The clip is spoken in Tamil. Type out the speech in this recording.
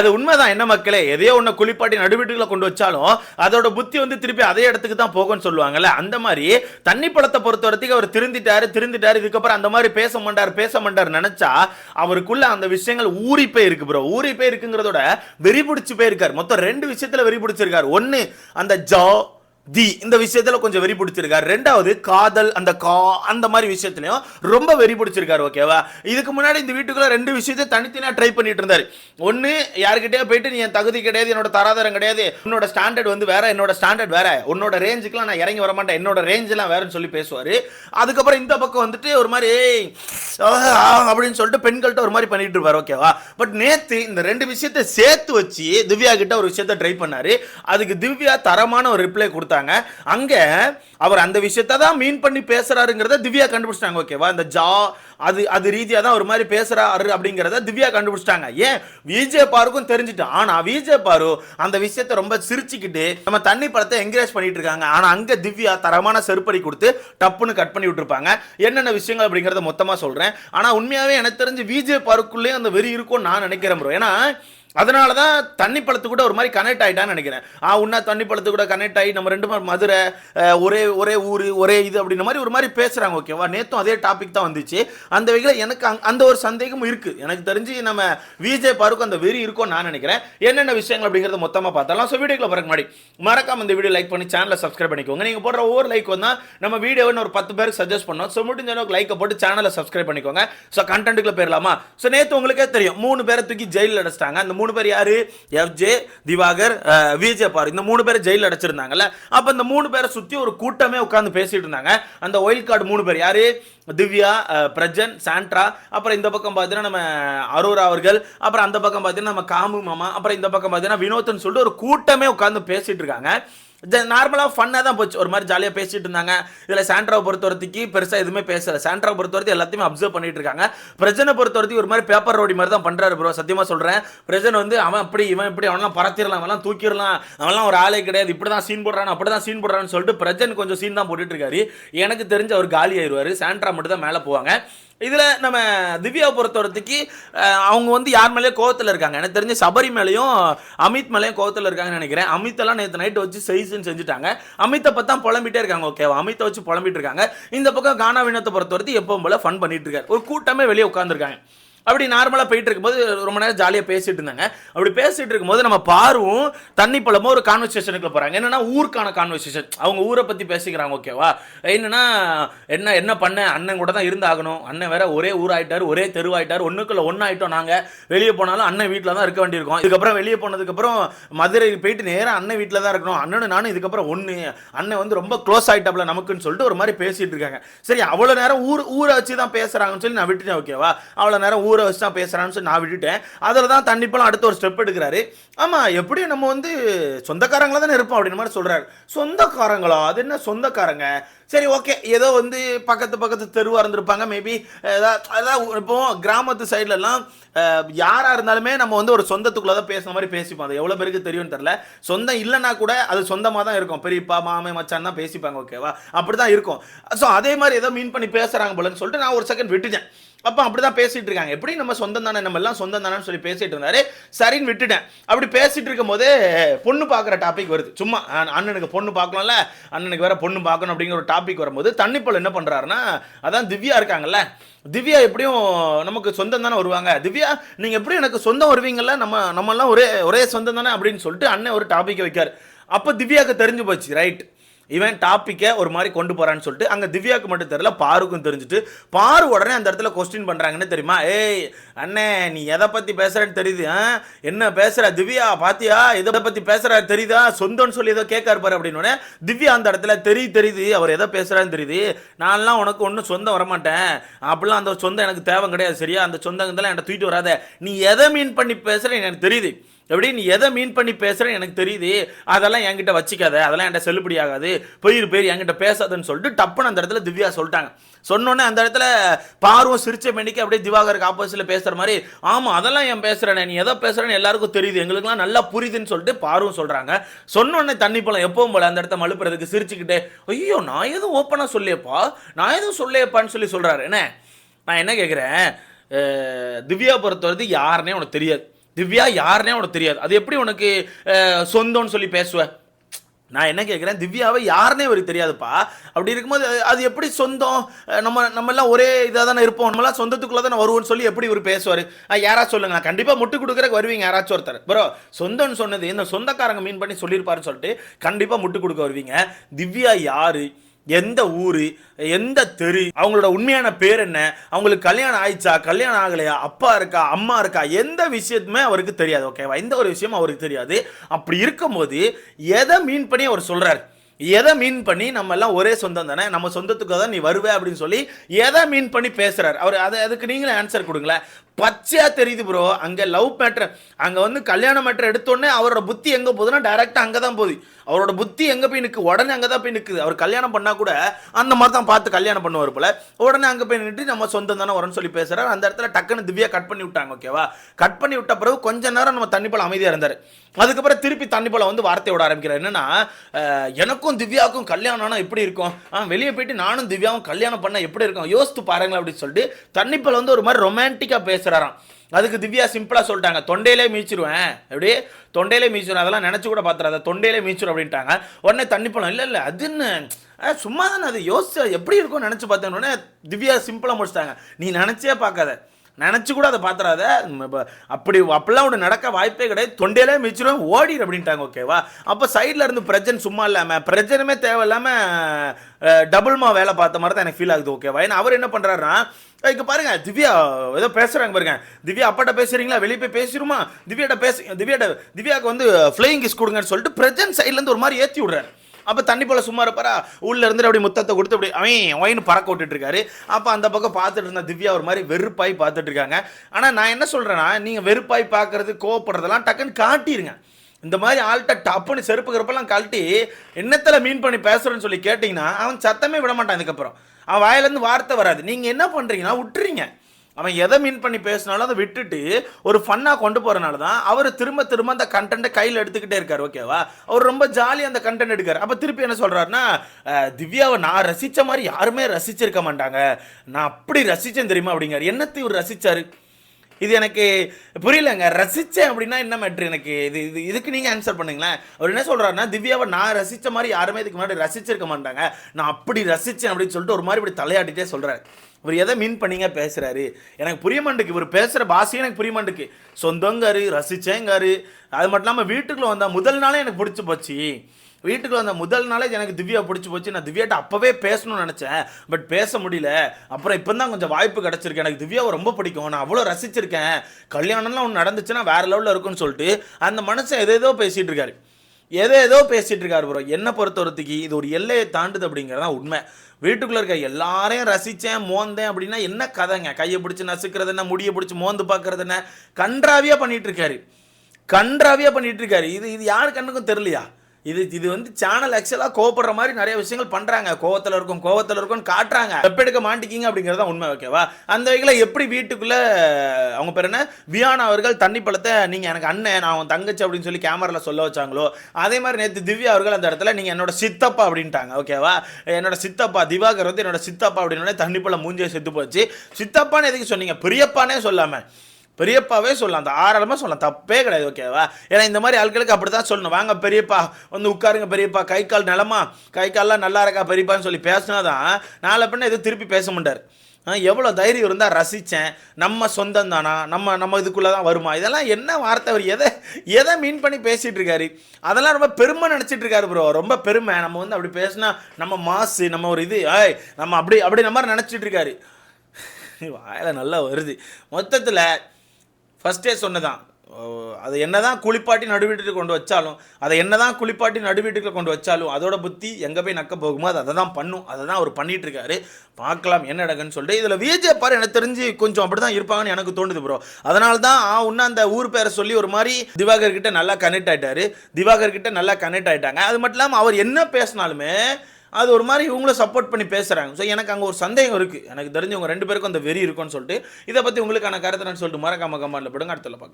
அது உண்மைதான். என்ன மக்களே? எதையோ ஒன்று குளிப்பாட்டி நடுவீட்டுகளை கொண்டு வச்சாலும் அதோட புத்தி வந்து திருப்பி அதே இடத்துக்கு தான் போகும்னு சொல்லுவாங்கல்ல. அந்த மாதிரி தண்ணி பழத்தை பொறுத்த வரைக்கும் அவர் திருந்திட்டாரு திருந்திட்டாரு இதுக்கப்புறம் அந்த மாதிரி பேச மாட்டார் பேச மாட்டார் நினைச்சா அவருக்குள்ள அந்த விஷயங்கள் ஊறி போய் இருக்கு ப்ரோ ஊறி போய் இருக்குங்கிறதோட வெறி பிடிச்சி போயிருக்காரு. மொத்தம் ரெண்டு விஷயத்துல வெறி பிடிச்சிருக்காரு. ஒன்னு அந்த ஜா தி இந்த விஷயத்துல கொஞ்சம் வெறி பிடிச்சிருக்காரு. ரெண்டாவது காதல் அந்த கா அந்த மாதிரி விஷயத்துலயும் ரொம்ப வெறி பிடிச்சிருக்காரு ஓகேவா? இதுக்கு முன்னாடி இந்த வீட்டுக்குள்ள ரெண்டு விஷயத்தை தனித்தனியா ட்ரை பண்ணிட்டு இருந்தாரு. ஒன்னு யாருக்கிட்டே போயிட்டு நீ என் தகுதி கிடையாது என்னோட தராதரம் கிடையாது உன்னோட ஸ்டாண்டர்ட் வந்து வேற என்னோட ஸ்டாண்டர்ட் வேற. உன்னோட ரேஞ்சுக்குலாம் நான் இறங்கி வர மாட்டேன் என்னோட ரேஞ்செல்லாம் வேறன்னு சொல்லி பேசுவாரு. அதுக்கப்புறம் இந்த பக்கம் வந்துட்டு ஒரு மாதிரி ஏய் அப்படின்னு சொல்லிட்டு பெண்கள்கிட்ட ஒரு மாதிரி பண்ணிட்டு இருப்பாரு ஓகேவா? பட் நேத்து இந்த ரெண்டு விஷயத்தை சேர்த்து வச்சு திவ்யா கிட்ட ஒரு விஷயத்த ட்ரை பண்ணாரு. அதுக்கு திவ்யா தரமான ஒரு ரிப்ளை கொடுத்து கொடுத்தாங்க. அங்க அவர் அந்த விஷயத்தை தான் மீன் பண்ணி பேசுறாருங்கிறத திவ்யா கண்டுபிடிச்சிட்டாங்க. ஓகேவா இந்த ஜா அது அது ரீதியாக தான் ஒரு மாதிரி பேசுறாரு அப்படிங்கிறத திவ்யா கண்டுபிடிச்சிட்டாங்க. ஏன்? விஜே பாருக்கும் தெரிஞ்சுட்டு. ஆனா விஜே பாரு அந்த விஷயத்தை ரொம்ப சிரிச்சுக்கிட்டு நம்ம தண்ணி படத்தை என்கரேஜ் பண்ணிட்டு இருக்காங்க ஆனால் அங்கே திவ்யா தரமான செருப்படி கொடுத்து டப்புன்னு கட் பண்ணி விட்டுருப்பாங்க. என்னென்ன விஷயங்கள் அப்படிங்கிறத மொத்தமாக சொல்கிறேன் ஆனால் உண்மையாகவே எனக்கு தெரிஞ்சு விஜே பாருக்குள்ளேயே அந்த வெறி இருக்கும்னு நான் நினைக்கிறேன் ப்ரோ ஏன்னா அதனால தான் தண்ணி பழத்து கூட ஒரு மாதிரி கனெக்ட் ஆகிட்டான்னு நினைக்கிறேன். ஆ உன்னா தண்ணி பழத்து கூட கனெக்ட் ஆகி நம்ம ரெண்டு பேரும் மதுரை ஒரே ஒரே ஊர் ஒரே இது அப்படின்ற மாதிரி ஒரு மாதிரி பேசுகிறாங்க ஓகேவா நேற்றும் அதே டாபிக் தான் வந்துச்சு. அந்த வகையில் எனக்கு அங் அந்த ஒரு சந்தேகமும் இருக்குது எனக்கு தெரிஞ்சு நம்ம விஜய் பாருக்கும் அந்த வெறி இருக்கும்னு நான் நினைக்கிறேன். என்னென்ன விஷயங்கள் அப்படிங்கிறத மொத்தமாக பார்த்தாலும் ஸோ வீடியோக்குள்ள பிறகு முன்னாடி மறக்காம இந்த வீடியோ லைக் பண்ணி சேனலை சப்ஸ்கிரைப் பண்ணிக்கோங்க. நீங்கள் போடுற ஒவ்வொரு லைக் வந்தால் நம்ம வீடியோன்னு ஒரு பத்து பேருக்கு சஜஸ்ட் பண்ணோம். ஸோ முடிஞ்ச அளவுக்கு லைக்கை போட்டு சேனலை சப்ஸ்கிரைப் பண்ணிக்கோங்க. ஸோ கண்டென்ட்டுக்குள்ள போயிடலாமா? ஸோ நேற்று உங்களுக்கே தெரியும். மூணு பேரை தூக்கி ஜெயிலில் அடைச்சிட்டாங்க. அந்த மூணு பேர் யாரு? எஃப்ஜே திவாகர் விஜே விஜய் பாரு. இந்த மூணு பேர் ஜெயிலில் அடைச்சிருந்தாங்கல்ல. அப்போ இந்த மூணு பேரை சுற்றி ஒரு கூட்டமே உட்காந்து பேசிட்டு இருந்தாங்க. அந்த ஒயில் கார்டு மூணு பேர் யாரு? திவ்யா பிரஜன் சாண்ட்ரா. அப்புறம் இந்த பக்கம் பார்த்தீங்கன்னா நம்ம அரோரா அவர்கள். அப்புறம் அந்த பக்கம் பார்த்தீங்கன்னா நம்ம காமு மாமா. அப்புறம் இந்த பக்கம் பார்த்தீங்கன்னா வினோத்னு சொல்லிட்டு ஒரு கூட்டமே உட்காந்து பேசிட்டு இருக்காங்க. நார்மலாக ஃபன்னாக தான் போச்சு. ஒரு மாதிரி ஜாலியாக பேசிகிட்டு இருந்தாங்க. இதில் சாண்ட்ராவை பொறுத்த பெருசாக எதுவுமே பேசலை. சாண்ட்ராவை பொறுத்த வரைக்கும் எல்லாத்தையுமே அப்சர்வ் பண்ணிட்டு இருக்காங்க. பிரஜனை பொறுத்த வரைக்கும் ஒரு மாதிரி பேப்பர் ரோடி மாதிரி தான் பண்ணுறாரு ப்ரோ சத்தியமாக சொல்கிறேன் பிரஜன் வந்து அவன் அப்படி இவன் இப்படி அவன்லாம் பறத்திடலாம் அவன்லாம் தூக்கிடலாம் அவன்லாம் ஒரு ஆளே கிடையாது. இப்படி தான் சீன் போடுறான் அப்படி தான் சீன் போடுறான்னு சொல்லிட்டு பிரஜன் கொஞ்சம் சீன் தான் போட்டுட்டு இருக்காரு. எனக்கு தெரிஞ்சு அவர் காலி ஆயிடுவார். சாண்ட்ரா மட்டும் தான் மேலே போவாங்க. இதில் நம்ம திவ்யாவை பொறுத்தவரத்துக்கு அவங்க வந்து யார் மேலேயும் கோவத்தில் இருக்காங்க. எனக்கு தெரிஞ்ச சபரி மேலேயும் அமித் மேலேயும் கோவத்தில் இருக்காங்கன்னு நினைக்கிறேன். அமித்தெல்லாம் நேற்று நைட்டு வச்சு செய்சுன்னு செஞ்சுட்டாங்க. அமித்தை பார்த்தா புலம்பிட்டே இருக்காங்க ஓகேவா அமித்தை வச்சு புலம்பிட்டு இருக்காங்க. இந்த பக்கம் கானா வினத்தை பொறுத்தவரைக்கும் எப்பவும் போல ஃபன் பண்ணிட்டு இருக்காரு. ஒரு கூட்டமே வெளியே உட்காந்துருக்காங்க அப்படி நார்மலாக போயிட்டு இருக்கும்போது ரொம்ப நேரம் ஜாலியாக பேசிட்டு இருந்தாங்க. அப்படி பேசிட்டு இருக்கும்போது நம்ம பார்வும் தண்ணி பழமும் ஒரு கான்வர்சேஷனுக்குள்ள போகிறாங்க என்னன்னா ஊருக்கான கான்வர்சேஷன் அவங்க ஊரை பற்றி பேசிக்கிறாங்க ஓகேவா என்னன்னா என்ன என்ன பண்ண? அண்ணன் கூட தான் இருந்தாகணும். அண்ணன் வேற ஒரே ஊராயிட்டார் ஒரே தெருவாயிட்டார். ஒன்றுக்குள்ள ஒன்றாயிட்டோம் நாங்கள் வெளியே போனாலும் அண்ணன் வீட்டில் தான் இருக்க வேண்டியிருக்கோம். இதுக்கப்புறம் வெளியே போனதுக்கப்புறம் மதுரை போயிட்டு நேராக அண்ணன் வீட்டில் தான் இருக்கணும். அண்ணனு நானும் இதுக்கப்புறம் ஒன்று அண்ணன் வந்து ரொம்ப க்ளோஸ் ஆகிட்டாப்ல நமக்குன்னு சொல்லிட்டு ஒரு மாதிரி பேசிகிட்டு இருக்காங்க. சரி அவ்வளோ நேரம் ஊர் ஊரை வச்சு தான் பேசுகிறாங்கன்னு சொல்லி நான் விட்டுட்டேன் ஓகேவா அவ்வளோ நேரம் ஊர் வச்சு தான் பேசுகிறான்னு சொல்லி நான் விட்டுட்டேன். அதில் தான் தண்ணிப்பெல்லாம் அடுத்த ஒரு ஸ்டெப் எடுக்கிறாரு. ஆமாம் எப்படியும் நம்ம வந்து சொந்தக்காரங்களா தானே இருப்போம் அப்படின்னு மாதிரி சொல்கிறாரு சொந்தக்காரங்களா? அது என்ன சொந்தக்காரங்க? சரி ஓகே ஏதோ வந்து பக்கத்து பக்கத்து தெருவாக இருந்திருப்பாங்க. மேபி ஏதாவது அதாவது இப்போ கிராமத்து சைட்லலாம் யாராக இருந்தாலுமே நம்ம வந்து ஒரு சொந்தத்துக்குள்ளே தான் பேசுன மாதிரி பேசிப்போம். அது எவ்வளோ பேருக்கு தெரியும்னு தெரில சொந்தம் இல்லைன்னா கூட அது சொந்தமாக தான் இருக்கும். பெரியப்பா மாமே மச்சான் தான் பேசிப்பாங்க ஓகேவா அப்படி தான் இருக்கும். ஸோ அதே மாதிரி ஏதோ மீன் பண்ணி பேசுகிறாங்க போலன்னு சொல்லிட்டு நான் ஒரு செகண்ட் விட்டுட்டேன். அப்போ அப்படி தான் பேசிட்டு இருக்காங்க. எப்படி? நம்ம சொந்தம் தானே நம்ம எல்லாம் சொந்தம் தானே சொல்லி பேசிட்டு இருந்தாரு. சரின்னு விட்டுட்டேன். அப்படி பேசிட்டு இருக்கும் போது பொண்ணு பார்க்குற டாபிக் வருது. சும்மா அண்ணனுக்கு பொண்ணு பார்க்கலாம்ல? அண்ணனுக்கு வேற பொண்ணு பார்க்கணும் அப்படிங்கிற ஒரு டாபிக் வரும்போது தண்ணிப்பழம் என்ன பண்ணுறாருன்னா அதான் திவ்யா இருக்காங்கல்ல. திவ்யா எப்படியும் நமக்கு சொந்தம் தானே வருவாங்க. திவ்யா நீங்கள் எப்படியும் எனக்கு சொந்தம் வருவீங்கல்ல? நம்ம நம்மலாம் ஒரே ஒரே சொந்தம் தானே அப்படின்னு சொல்லிட்டு அண்ணன் ஒரு டாபிக் வைக்கார். அப்போ திவ்யாவுக்கு தெரிஞ்சு போச்சு ரைட் இவன் டாப்பிக்கை ஒரு மாதிரி கொண்டு போகிறான்னு சொல்லிட்டு அங்கே திவ்யாவுக்கு மட்டும் தெரியல பாருக்கும் தெரிஞ்சுட்டு பாரு உடனே அந்த இடத்துல கொஸ்டின் பண்ணுறாங்கன்னு தெரியுமா? ஏய் அண்ணே நீ எதை பற்றி பேசுகிறேன்னு தெரியுது ஆ? என்ன பேசுகிற திவ்யா பாத்தியா? எதை பற்றி பேசுகிற தெரியுதா? சொந்தம்னு சொல்லி ஏதோ கேட்காரு பாரு அப்படின்னு திவ்யா அந்த இடத்துல தெரியுது தெரியுது அவர் எதை பேசுகிறான்னு தெரியுது. நான்லாம் உனக்கு ஒன்றும் சொந்தம் வரமாட்டேன். அப்படிலாம் அந்த சொந்தம் எனக்கு தேவை கிடையாது சரியா? அந்த சொந்தங்கள்லாம் என்கிட்ட தூக்கிட்டு வராத. நீ எதை மீன் பண்ணி பேசுற எனக்கு தெரியுது. எப்படி நீ எதை மீன் பண்ணி பேசுகிறேன்னு எனக்கு தெரியுது. அதெல்லாம் என்கிட்ட வச்சுக்காத. அதெல்லாம் என்கிட்ட செல்லுபடி ஆகாது. போயிரு போயிரு என்கிட்ட பேசாதுன்னு சொல்லிட்டு டப்புன்னு அந்த இடத்துல திவ்யா சொல்லிட்டாங்க. சொன்னோன்னே அந்த இடத்துல பார்வம் சிரிச்ச மணிக்கு அப்படியே திவாகருக்கு ஆப்போசிட்ல பேசுகிற மாதிரி ஆமாம் அதெல்லாம் என் பேசுகிறேன் நீ எதை பேசுகிறேன்னு எல்லாருக்கும் தெரியுது. எங்களுக்குலாம் நல்லா புரியுதுன்னு சொல்லிட்டு பார்வம் சொல்கிறாங்க சொன்னோன்னே தண்ணி பழம் எப்பவும் போல அந்த இடத்த மழுப்புறதுக்கு சிரிச்சுக்கிட்டே ஐயோ நான் எதுவும் ஓப்பனாக சொல்லியப்பா. நான் எதுவும் சொல்லியப்பான்னு சொல்லி சொல்கிறாரு என்ன? நான் என்ன கேட்குறேன் திவ்யா பொறுத்தவரைக்கும் யாருன்னே உனக்கு தெரியாது. திவ்யா யாருன்னே உனக்கு தெரியாது. அது எப்படி உனக்கு சொந்தம்னு சொல்லி பேசுவ? நான் என்ன கேட்குறேன் திவ்யாவை யாருனே அவருக்கு தெரியாதுப்பா. அப்படி இருக்கும்போது அது- எப்படி சொந்தம்? நம்ம நம்ம எல்லாம் ஒரே இதாக தானே இருப்போம். நம்மளாம் சொந்தத்துக்குள்ளே தானே வருவோம்னு சொல்லி எப்படி இவர் பேசுவார்? யாராச்சும் சொல்லுங்க. நான் கண்டிப்பாக முட்டு கொடுக்குறக்கு வருவீங்க யாராச்சும் ஒருத்தர். ப்ரோ சொந்தம்னு சொன்னது இந்த சொந்தக்காரங்க மீன் பண்ணி சொல்லியிருப்பாருன்னு சொல்லிட்டு கண்டிப்பாக முட்டு கொடுக்க வருவீங்க. திவ்யா யாரு? எந்த ஊரு எந்த தெரு அவங்களோட உண்மையான பேர் என்ன அவங்களுக்கு கல்யாணம் ஆயிடுச்சா கல்யாணம் ஆகலையா அப்பா இருக்கா அம்மா இருக்கா எந்த விஷயத்துமே அவருக்கு தெரியாது ஓகேவா எந்த ஒரு விஷயமும் அவருக்கு தெரியாது. அப்படி இருக்கும்போது எதை மீன் பண்ணி அவர் சொல்றாரு? எதை மீன் பண்ணி நம்ம எல்லாம் ஒரே சொந்தம் தானே? நம்ம சொந்தத்துக்கு தான் நீ வருவே அப்படின்னு சொல்லி எதை மீன் பண்ணி பேசுறாரு? அவர் அதை அதுக்கு நீங்களே ஆன்சர் கொடுங்களேன். பச்சையா தெரியுது ப்ரோ அங்க லவ் மேட்ரு அங்க வந்து கல்யாண மேட்ரு எடுத்தோடனே அவரோட புத்தி எங்க போகுதுன்னா டைரக்டா அங்க தான் போகுது. அவரோட புத்தி எங்க போய் நிற்கு உடனே அங்க தான் போய் நிற்குது அவர் கல்யாணம் பண்ணா கூட அந்த மாதிரி தான் பார்த்து கல்யாணம் பண்ணுவார் போல. உடனே அங்க போய் நின்று நம்ம சொந்தம் தானே வரும்னு சொல்லி பேசுறாரு. அந்த இடத்துல டக்குன்னு திவ்யா கட் பண்ணி விட்டாங்க ஓகேவா கட் பண்ணி விட்ட பிறகு கொஞ்ச நேரம் நம்ம தண்ணி போல அமைதியா இருந்தார். அதுக்கப்புறம் திருப்பி தண்ணி போல வந்து வார்த்தை விட ஆரம்பிக்கிறார். என்னன்னா எனக்கும் எனக்கும் திவ்யாவுக்கும் கல்யாணம் ஆனா எப்படி இருக்கும்? ஆ, வெளியே போயிட்டு நானும் திவ்யாவும் கல்யாணம் பண்ண எப்படி இருக்கும்? யோசித்து பாருங்களேன் அப்படின்னு சொல்லிட்டு தண்ணிப்பல் வந்து ஒரு மாதிரி ரொமான்டிக்காக பேசுகிறாராம் அதுக்கு திவ்யா சிம்பிளாக சொல்லிட்டாங்க தொண்டையிலே மீச்சிருவேன். எப்படி? தொண்டையிலே மீச்சிடும் அதெல்லாம் நினச்சி கூட பார்த்துறாத தொண்டையிலே மீச்சிரும் அப்படின்ட்டாங்க. உடனே தண்ணி பழம் இல்லை அதுன்னு அது என்ன? சும்மா தானே அது யோசிச்சு எப்படி இருக்கும்னு நினச்சி பார்த்தேன் உடனே திவ்யா சிம்பிளாக முடிச்சிட்டாங்க. நீ நினச்சே பார்க்காத. நினச்சி கூட அதை பார்த்துறாத அப்படி அப்படிலாம் ஒன்று நடக்க வாய்ப்பே கிடையாது. தொண்டையிலே மிச்சிரும் ஓடிடு அப்படின்ட்டாங்க ஓகேவா அப்போ சைடில் இருந்து பிரஜன் சும்மா இல்லாமல் பிரஜனமே தேவையில்லாமல் டபுள்மா வேலை பார்த்த மாதிரி தான் எனக்கு ஃபீல் ஆகுது ஓகேவா ஏன்னா அவர் என்ன பண்ணுறாருன்னா இங்க பாருங்க திவ்யா ஏதோ பேசுகிறாங்க பாருங்க. திவ்யா அப்பாட்ட பேசுறீங்களா? வெளியே போய் பேசிடுமா திவ்யாட்ட பேச திவ்யாட்ட திவ்யாவுக்கு வந்து ஃப்ளையிங் கிஸ் கொடுங்கன்னு சொல்லிட்டு பிரஜன் சைட்லேருந்து ஒரு மாதிரி ஏற்றி விடுறேன் அப்போ தண்ணி போல சும்மா இருப்பாரா? உள்ள இருந்து அப்படி முத்தத்தை கொடுத்து அப்படி அவன் ஒயின் பறக்க விட்டுட்டு இருக்காரு அப்போ அந்த பக்கம் பார்த்துட்டு இருந்த திவ்யா ஒரு மாதிரி வெறுப்பாய் பார்த்துட்டு இருக்காங்க. ஆனால் நான் என்ன சொல்றேன்னா நீங்கள் வெறுப்பாய் பார்க்கறது கோவப்படுறதெல்லாம் டக்குன்னு காட்டிடுங்க இந்த மாதிரி ஆள்கிட்ட டப்புன்னு செருப்பு கருப்பெல்லாம் கழட்டி என்னத்தில் மீன் பண்ணி பேசுறேன்னு சொல்லி கேட்டிங்கன்னா அவன் சத்தமே விட மாட்டான் இதுக்கப்புறம். அவன் வாயிலேருந்து வார்த்தை வராது. நீங்கள் என்ன பண்ணுறீங்கன்னா விட்டுறீங்க அவன் எதை மீன் பண்ணி பேசினாலும் அதை விட்டுட்டு ஒரு ஃபன்னாக கொண்டு போகிறனால தான் அவர் திரும்ப திரும்ப அந்த கண்டென்ட்டை கையில் எடுத்துக்கிட்டே இருக்கார் ஓகேவா அவர் ரொம்ப ஜாலியாக அந்த கண்டென்ட் எடுக்கார் அப்போ திருப்பி என்ன சொல்கிறாருன்னா திவ்யாவை நான் ரசித்த மாதிரி யாருமே ரசிச்சிருக்க மாட்டாங்க. நான் அப்படி ரசித்தேன் தெரியுமா? அப்படிங்கார் என்னத்தை இவர் ரசித்தார் இது எனக்கு புரியலங்க. ரசித்தேன் அப்படின்னா என்ன மேட்ரு எனக்கு? இது இது இதுக்கு நீங்கள் ஆன்சர் பண்ணுங்களேன். அவர் என்ன சொல்கிறாருன்னா திவ்யாவை நான் ரசித்த மாதிரி யாருமே இதுக்கு முன்னாடி ரசிச்சிருக்க மாட்டாங்க. நான் அப்படி ரசித்தேன் அப்படின்னு சொல்லிட்டு ஒரு மாதிரி இப்படி தலையாட்டிட்டே சொல்கிறாரு இவர் எதை மீன் பண்ணிங்க பேசுகிறாரு எனக்கு புரிய மாட்டுக்கு இவர் பேசுகிற பாஷையே எனக்கு புரிய மாட்டுக்கு சொந்தங்காரு ரசிச்சேங்காரு. அது மட்டும் இல்லாமல் வீட்டுக்குள்ளே வந்தால் முதல் நாளே எனக்கு பிடிச்சி போச்சு. வீட்டுக்கு வந்த முதல் நாளே எனக்கு திவ்யா பிடிச்சி போச்சு. நான் திவ்யாட்ட அப்போவே பேசணும்னு நினச்சேன். பட் பேச முடியல. அப்புறம் இப்போ தான் கொஞ்சம் வாய்ப்பு கிடச்சிருக்கு. எனக்கு திவ்யாவை ரொம்ப பிடிக்கும். நான் அவ்வளோ ரசிச்சிருக்கேன். கல்யாணம்லாம் ஒன்று நடந்துச்சுன்னா வேற லெவலில் இருக்குன்னு சொல்லிட்டு அந்த மனுஷன் எதேதோ பேசிகிட்டு இருக்காரு. எதோ ஏதோ பேசிட்டு இருக்காரு ப்ரோ என்னை பொறுத்தவரத்துக்கு இது ஒரு எல்லையை தாண்டுது அப்படிங்கிறது தான் உண்மை. வீட்டுக்குள்ளே இருக்க எல்லாரையும் ரசித்தேன் மோந்தேன் அப்படின்னா என்ன கதைங்க? கையை பிடிச்சி நசுக்கிறது என்ன? முடியை பிடிச்சி மோந்து பார்க்கறது என்ன? கன்றாவியாக பண்ணிகிட்டு இருக்காரு. கன்றாவியாக பண்ணிகிட்டு இருக்காரு. இது இது யார் கண்ணுக்கும் தெரியலையா? இது இது வந்து சேனல் ஆக்சுவலாக கோவப்படுற மாதிரி நிறைய விஷயங்கள் பண்ணுறாங்க கோவத்தில் இருக்கும் கோவத்தில் இருக்கும்னு காட்டுறாங்க. வெப்பெடுக்க மாட்டிக்கிங்க அப்படிங்கிறது தான் உண்மை ஓகேவா அந்த வகையில் எப்படி வீட்டுக்குள்ளே அவங்க பேர் என்ன? வியானா அவர்கள் தண்ணி பழத்தை நீங்கள் எனக்கு அண்ணன் நான் அவன் தங்கச்சி அப்படின்னு சொல்லி கேமராவில் சொல்ல வச்சாங்களோ அதே மாதிரி நேற்று திவ்யா அவர்கள் அந்த இடத்துல நீங்கள் என்னோட சித்தப்பா அப்படின்ட்டாங்க ஓகேவா என்னோட சித்தப்பா திவாகர் வந்து என்னோட சித்தப்பா அப்படின்னு தண்ணி பழம் மூஞ்சியை செத்து போச்சு. சித்தப்பான்னு எதுக்கு சொன்னீங்க? பெரியப்பானே சொல்லாமல் பெரியப்பாவே சொல்லலாம். அந்த தாராளமாக சொல்லலாம். தப்பே கிடையாது ஓகேவா ஏன்னா இந்த மாதிரி ஆட்களுக்கு அப்படி தான் சொல்லணும். வாங்க பெரியப்பா வந்து உட்காருங்க பெரியப்பா. கை கால் நிலமா? கை கால்லாம் நல்லா இருக்கா பெரியப்பான்னு சொல்லி பேசினா தான் நாளை பின்ன எதுவும் திருப்பி பேச மாட்டார். எவ்வளோ தைரியம் இருந்தால் ரசித்தேன் நம்ம சொந்தம் தானா? நம்ம நம்ம இதுக்குள்ளே தான் வருமா? இதெல்லாம் என்ன வார்த்தை அவர்? எதை எதை மீன் பண்ணி பேசிகிட்டு இருக்காரு? அதெல்லாம் ரொம்ப பெருமை நினச்சிட்டு இருக்காரு ப்ரோ ரொம்ப பெருமை. நம்ம வந்து அப்படி பேசினா நம்ம மாசு நம்ம ஒரு இது. ஏய் நம்ம அப்படி அப்படி நம்ம மாதிரி நினச்சிட்டு இருக்காரு. வாயில நல்லா வருது. மொத்தத்தில் ஃபஸ்ட்டே சொன்னதான். அது என்ன என்னதான் குளிப்பாட்டி நடுவீட்டுக்கு கொண்டு வச்சாலும் அதை என்னதான் குளிப்பாட்டி நடுவீட்டுக்கு கொண்டு வச்சாலும் அதோட புத்தி எங்கே போய் நக்க போகுமோ அது அதை தான் பண்ணும். அதை தான் அவர் பண்ணிட்டு இருக்காரு பார்க்கலாம் என்ன நடக்குன்னு சொல்லிட்டு இதில் விஜய் பாரு எனக்கு தெரிஞ்சு கொஞ்சம் அப்படி தான் இருப்பாங்கன்னு எனக்கு தோணுது ப்ரோ அதனால தான் ஆ உன்ன அந்த ஊர் பேரை சொல்லி ஒரு மாதிரி திவாகர் கிட்ட நல்லா கனெக்ட் ஆயிட்டாரு. திவாகர் கிட்ட நல்லா கனெக்ட் ஆயிட்டாங்க. அது மட்டும் இல்லாமல் அவர் என்ன பேசினாலுமே அது ஒரு மாதிரி இவங்கள சப்போர்ட் பண்ணி பேசுகிறாங்க ஸோ எனக்கு அங்கே ஒரு சந்தேகம் இருக்குது எனக்கு தெரிஞ்சவங்க ரெண்டு பேருக்கும் அந்த வெறி இருக்கும்னு சொல்லிட்டு இதை பற்றி உங்களுக்கான கருத்து சொல்லிட்டு மறக்காம கமெண்ட்ல போடுங்க. அடுத்தல பார்க்கலாம்.